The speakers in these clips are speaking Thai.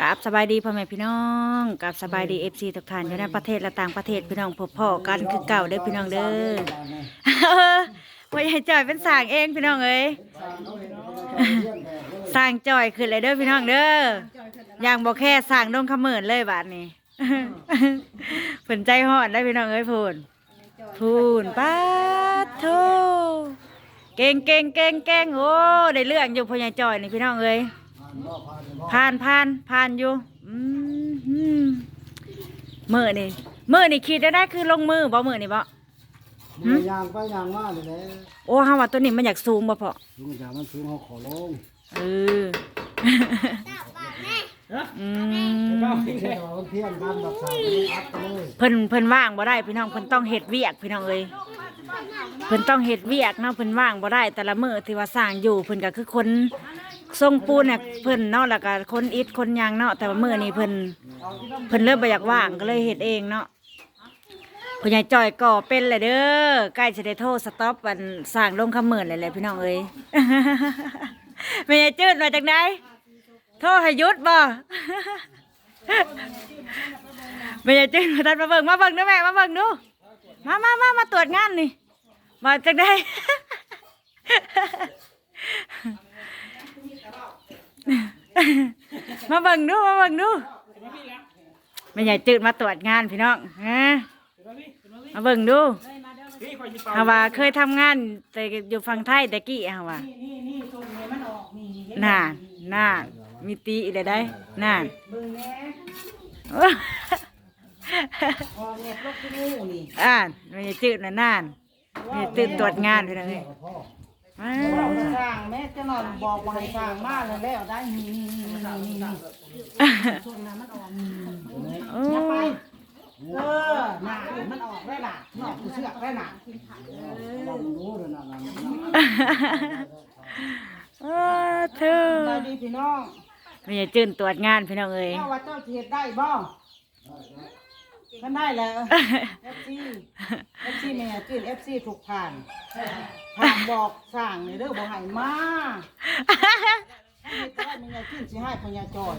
กับสบายดีพ่อแม่พี่น้องกับสบายดีเอฟซีทุกท่านอยู่ในประเทศและต่างประเทศพี่น้องพบพ่อกันคือเก่าเด้อพี่น้องเด้อว่าใหญ่จ่อยเป็นสร้างเองพี่น้องเอ้ยสร้างจ่อยขึ้นเลยเด้อพี่น้องเด้ออย่างบ่แค่สร้างดงขมื่นเลยบาดนี้ฝนใจหอดได้อพี่น้องเอ้ยพูนพูนป้าดโทเก่งเก่งเก่งเก่งโอ้ได้เรื่องอยู่พ่อใหญ่จ่อยนี่พี่น้องเอ้ย ผ่านผ่านผ่านอยู่อืมอืมมือนี่มือนี่คิดได้ได้คือลงมือบ่มือนี่บ่มือยางไปยางมาเลยแหละโอ้ฮาว่าตัวนี้มันอยากสูงบ่พอลุงจากมันสูงเขาขอลงเอออืมเที่ยวเที่ยงกันแบบสามอัดไปเลยเพิ่นเพิ่นว่างบ่ได้พี่น้องเพิ่นต้องเฮ็ดเวียกพี่น้องเอ้ยเพิ่นต้องเฮ็ดเวียกเนาะเพิ่นว่างบ่ได้ แต่ละมื้อที่ว่าสร้างอยู่เพิ่นก็คือคน ทรงปูนน่ะเพิ่นเนาะแล้วก็คนอิฐคนยางเนาะแต่ว่ามื้อนี้เพิ่นเพิ่นเริ่มบ่อยากว่างก็เลยเฮ็ดเองเนาะพ่อใหญ่จอยก่อเป็นเลยเด้อใกล้จะได้โทษสต็อปวันสร้างลงคำเหมือนเลยแหละพี่น้องเอ้ยไม่ใช่จืดมาจากไหนโทษให้ยุดบ่ไม่ใช่จืดมาทันมาเบิ่งมาเบิ่งดูแม่มาเบิ่งดูมามามามาตรวจงานนี่มาจากไหน มาเบิ่งดูมาเบิ่งดูไม่ใหญ่จืดมาตรวจงานพี่น้องฮะมาเบิ่งดูฮาว่าเคยทำงาน แต่อยู่ฝั่งไทยแต่กี้ฮาว่าน่าน่ามีตีอีกได้น่าพอเน็บลกที่นู่นนี่อ่านไม่ใช่จืดนะน่านไม่ใช่จืดตรวจงานพี่น้องเอ้ยางแม่จะนบอกว่าให้สร้างมาแล้วแล้วได้นี่นี่นี่นี่นี่นี่ช่วงนั้นมันออกนี่โอ้ไปเออหนามันออกได้หล่ะมันออกเชือกได้หล่ะรู้เลยนะนั่นอ้าเธอได้ดีพี่น้องไม่ใช่จืดตรวจงานพี่น้องเอ้ยเจ้าว่าเจ้าเฮ็ดได้บ่ก็ได้แล้วเอฟซีเอฟซีแม่จืนเอฟซีถูกผ่าน ผ่านบอกสร้างนี่เด้อบ่ให้มาให้ได้แม่จื้นสิให้พญาจอย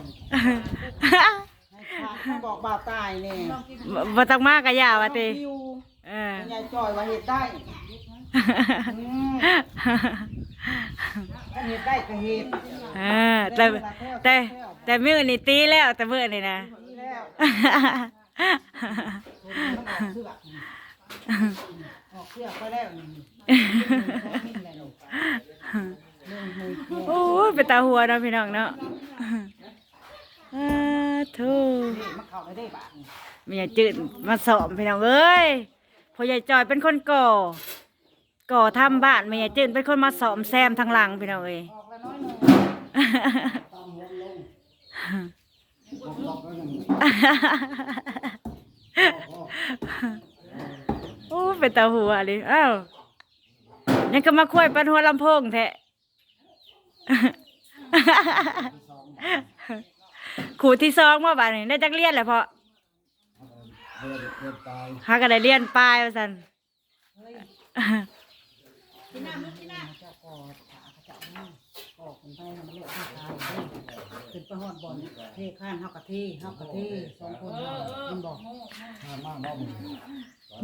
ให้ผ่านบอกบ่าวตายนี่บ่ต้องมากกะยาวว่าติอยู่เออยายจอยว่าเห็ดได้อืมถ้าเห็ดได้ก็เห็ดเออแต่แต่แต่มื้อนี่ตีแล้วแต่มื้อนี่นะ นี่แล้วมันออกเสือกออกเสือกไปแล้วนี่ โอ้ยเปตาหัวเนาะพี่น้องเนาะอาโธ่มาเข้าไปได้บาทนี่มียจืดมาสอบพี่น้องเอ้ยพ่อใหญ่จอยเป็นคนก่อ ก่อทำบ้านแม่ยจืดเป็นคนมาสอมแซมทางหลังพี่น้องเอ้ยโอ้เป็นตาหัวเลยอ้าว ยังก็มาคุยปันหัวลำโพงแท้ขู่ที่สองมาบ้านนี้ได้จักเรียนแหละเพาะเพื่อเพื่อตายหาก็ได้เรียนปลายว่าซั่นออกคนไปทำเละที่ตายขึ้นไปหอดบอลเทข้านเฮากะเทเฮากะเทสองคนมันบอกห้ามากมากมึง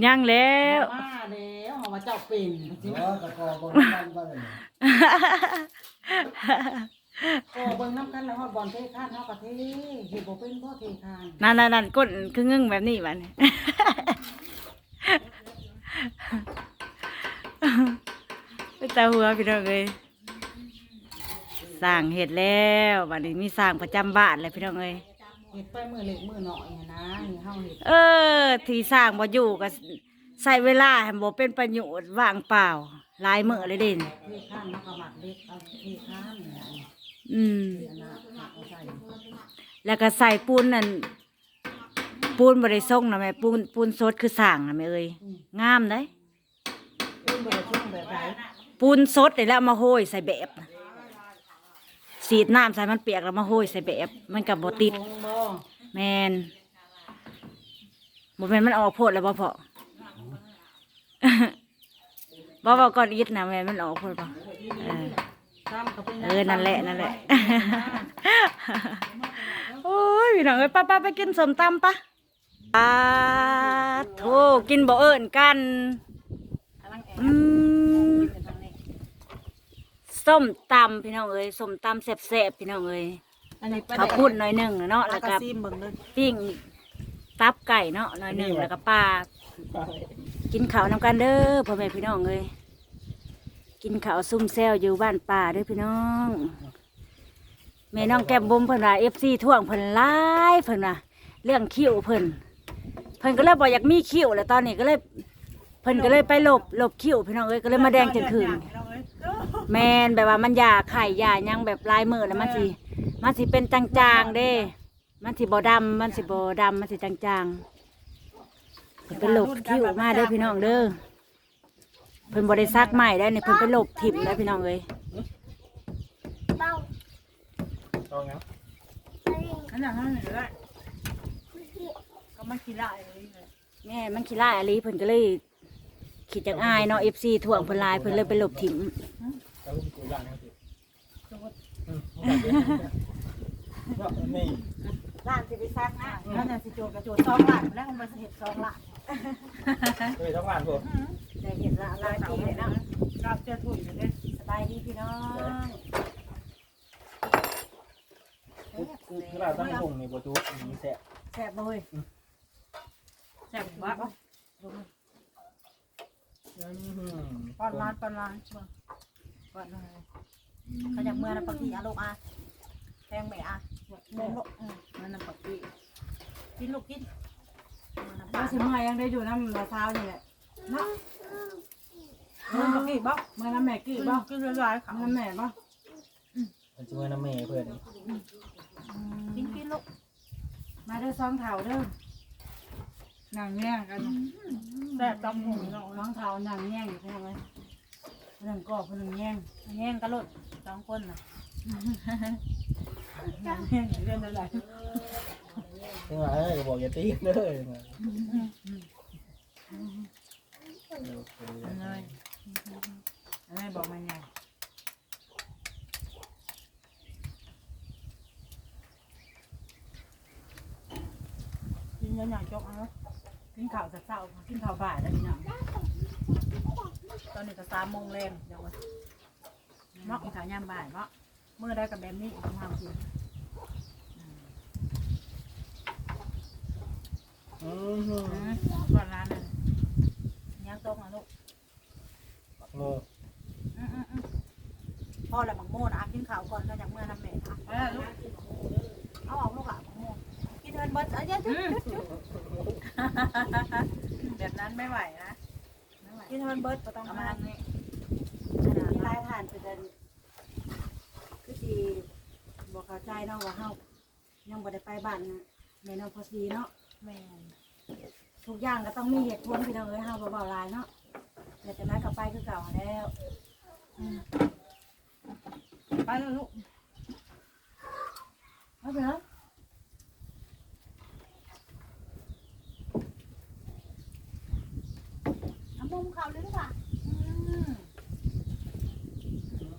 ยังแล้วมาแล้ วเฮาว่าเจ้าเป็นเออตะกอบนกันไปเลยก็เบิ่งน้ำกันแล้วฮอดบอลเทข้านเฮากะเทเฮ็ดบ่เป็นบ่เทข้านนั่นนั่นนั่นก้นคืองึ่งแบบนี้บัดนี้เป็นตาหัวพี่น้องเอ้ยสร้างเห็ดแล้วบัดนี้มีสร้างประจำบ้านเลยพี่น้องเอ้ยเฮ็ดไปมือเล็กมือน้อยหั้นนะนี่เฮาเฮ็ดเออ ที่สร้างบ่อยู่ก็ ใส่เวลาให้บ่เป็นประโยชน์ว่างเปล่าหลายมื้อเลยเด่นเทข้านเฮาก็หมักเล็กเอาเทข้านนี่นะอืมอันน่ะหมักเอาใส่แล้วก็ใส่ปูนนั่นปูนบ่ได้ส่งนะแม่ปูนปูนสดคือสร้างนะแม่เอ้ยงามเด้เอิ้นบ่ได้ช่วงแบบใดปูนสดนี่แหล้วมาโหยใส่แบบน่ะสีดน้ำใส่มันเปียกแล้วมาโหยใส่แบบ มันกับบติดคงบ่แมนบ่แมนมันออกโพดแล้วบ่พอ บ่บ่ก่อนอิดนะแม่นมันออกโพดบ่เออซ้ำก็เป็นเออนั่นแหละนั่นแหละโอ้พี่น้องเอ้ยป้าป้าไปกินสมตำปะอ่าโธ่กินบ่เอิ้นกันกำลังแอบอืมกินทางนี้ส้มตำพี่น้องเอ้ยส้มตำแซ่บๆพี่น้องเอ้ยอันนี้ข้าวปุ้นหน่อยหนึ่งเนาะแล้แล้ววก็ก็ซีมเบิ่งเลยปิ้งตับไก่เนาะหน่อยหนึ่งแล้วก็ปลา กินข้าวนำกันเด้อพ่อแม่พี่น้องเอ้ยกินข้าวซุ่มแซวอยู่บ้านป่าเด้อพี่น้องแม่น้องแก้มบุ้มเพิ่นว่าเอฟซีท่วงเพิ่นหลายเพิ่นว่าเรื่องคิ้วเพิ่นเพิ่นก็เลยบอกอยากมีคิ้วแล้วตอนนี้ก็เลยเพิ่นก็เลยไปหลบหลบคิ้วพี่น้องเอ้ยก็เลยมาแดงจนคืนแมนแบบว่ามันยาไข่ยายังแบบลายมือแล้วมันสิมันสิเป็นจางๆเด้ มันสิบ่ดำมันสิบ่ดำมันสิจางๆ พิ่นไปหลบคิ้วมาเด้อพี่น้องเด้อเพิ่นบ่ได้ซักใหม่ได้เนี่ยเพิ่นไปหลบถิ่มได้พี่น้องเอ้ยต้องครับอันนั้นนั่นเลยก็มันกินได้เลยแม่มันขี้ร้ายอะลีเพิ่นก็เลยขีดจังอายเนาะ FC ถ่วงเพิ่นลายเพิ่นเลยไปหลบถิ่มล่างนะครับนี่ร้านสิไปซักนะแล้วน่ะสิโจกระโจดสองล้านแล้วมันสิเฮ็ดสองล้าน เคยทั้งวันผมได้เห็นละลายทีเลยเนาะรับเจอถุยเลยสบายดีพี่น้องคือเราต้องส่งในประตูนี้แสบแซ่บบ่เฮ้ยแซ่บว่าป้อนร้านป้อนร้านช่วงป้อนอะไรเขาจากเมื่อนะปักกี้อะลูกอะแพงไหมอะเดินลูกมันน้ำปักกี้กินลูกกิน ว่าสิมายังได้อยู่น้ำละเช้านี่แหละเนาะเงินปักกี้บ่เมื่อน้ำแม่กี้บ่กินหลายๆค่ะน้ำแม่บ่มันจะเมื่อน้ำเมย์เพื่อนกินกินลูกมาเด้อซองเถาเด้อหนังแย่งกันแซ่บจำหูเนาะน้องเถาหนังแย่งอยู่ใช่ไหมเรื่องกอกเรื่องแย่งแย่งกันลูกสองคนน่ะแย่งเรื่องอะไร ถึงว่าเอ้ยก็บอกอย่าตีเลยอะไรอะไรบอกมันไงกินยังไงจกเอากินข้าวเช้ากินข้าวบ่ายแล้วพี่น้องตอนนี้ก็สามโมงแรงเดี๋ยวว่าเนาะกินข้าวยามบ่ายเนาะเมื่อได้กับแบบนี้ทำทำกิน อืมก่อนร้านนั้นย่างตรงอะลูกปักโมอืมอืมอืมพ่อแหละบักโม่นะกินข้าวก่อนก็จากเมื่อน้ำแม่ค่ะเออลูกเอาออกลูกหลานบักโม่กินเงินเบิดเอ้ยจุ๊บจุ๊บจุ๊บแบบนั้นไม่ไหวนะไม่ไหวกินเงินเบิดก็ต้องมานี่มีลายผ่านเป็นคือสิบอกเข้าใจเนาะว่าเฮายังบ่ได้ไปบ้านแม่น้องพอสีเนาะ แม่ทุกอย่างก็ต้องมีเหตุผลพี่น้องเอ้ยเฮาบ่เบาหลายเนาะแต่จะนั้นก็ไปคือเก่าแล้วไปเลยลูกเอาไปเนาะน้ำมุมเขาเลยหรือเปล่า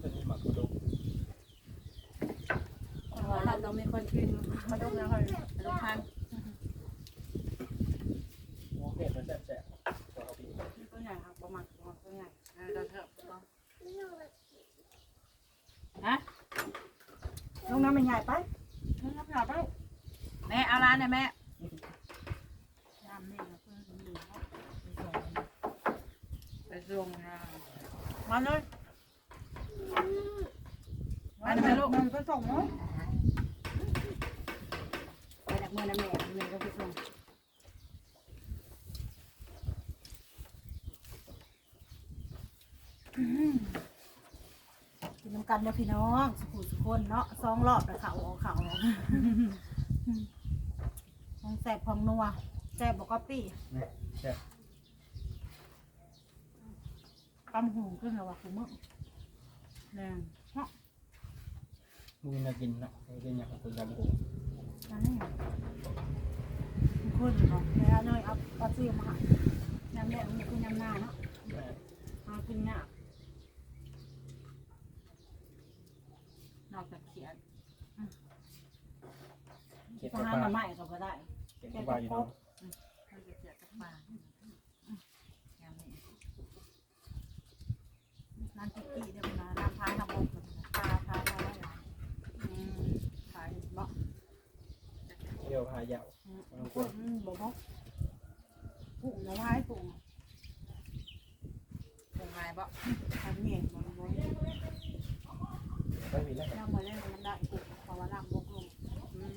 เป็นหมักกระดูกเพราะว่าเราต้องมีคนกินมาดูนะเฮ้ยลูกพันโอเคมันแสบแสบตัวเขาพี่ ตัวใหญ่ครับประมาณตัวใหญ่ เออเราเถอะต้อง ฮะ ลงน้ำมันใหญ่ไปน้ำหนักไปแม่เอาร้านเนี่ยแม่ยำนี่นะเพื่อนดูไปส่งนะมาเลยมาเลยลูกมันไปส่งเนาะไปจากเมื่อน้ำแม่แม่ก็ไปส่ง กินน้ำกันเด้อพี่น้องสุขุสุคนเนาะสองรอบแต่เขาเอาเขาของแสบของนัวแสบบอกก็ปี้นี่แสบกำหูขึ้นแล้วว่ะคุณมึงแรงมึงน่ากินเนาะกินอย่างของคุณยำกูอันนี้ขึ้นเนาะแล้วเนยเอาเอาซีมาให้น้ำแม่มันคือยำหน้าเนาะหากินยากนอกจา กเขียนเก็บทหารปลามาใหม่ก็บ่ได้เก็บปลาอยู่เนาะมันจะเสียกับปลาแกมนี่นั่นกิ๊กกี้เดี๋ยวมันน้ำพายน้ำบกปลาพายมาแล้วอืมพายบ่เกี่ยวพายาวกุ้งบ่บ่กุ้งนะพายกุ้งกุ้งพายบ่ทำเนี่ยบ่บ่ไม่มีแล้วน้ำมาเล่นมันได้กุ้งเพราะว่าน้ำบกลงอืม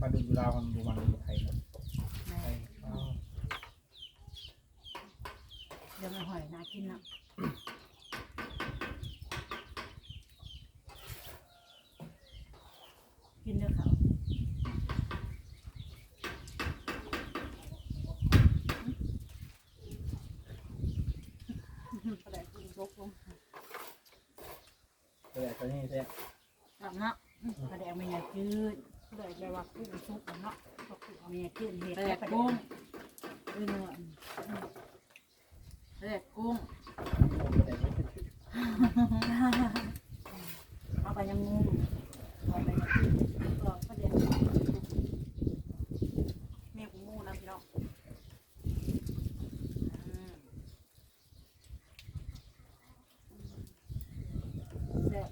ปลา ดุกอยู่ลาวมันบูมันอยู่ไทยเนาะแม่ไทยอ้าวเดี๋ยวมาหอยน่ากินนะกินเด้อเขาปลาแดกกุ้งบกลงแต่ตัวนี้แท้ ทำเนาะปลาแดกไม่อยากจืดปลา แดกแปลว่ากุ้งซุปเนาะก็กุ้งไม่อยากจืดเห็ดปลาแดกกุ้งเออเนาะปลาแดกกุ้ง แต่ไม่ถึง เอาไปยังงงเอาไปยังงงก็ประเดี๋ยวแม่กูงูนะพี่น้องอืมแซ่บ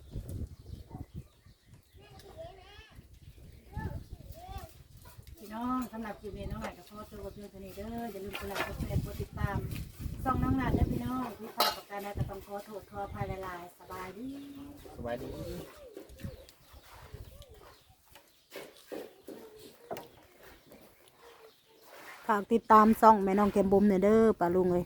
พี่น้อง สำหรับคลิปนี้น้องหลายกับพ่อตัวกับเพื่อนตัวนี้เด้ออย่าลืมกดไลค์กดแชร์กดติดตามส่องน้องหลานและพี่น้องที่ฝากประกันได้ก็ต้องขอโทษขออภัยหลายๆสบายดีสบายดีฝากติดตามซ่องแม่น้องเกมบุมเนเด้อป้าลุงเลย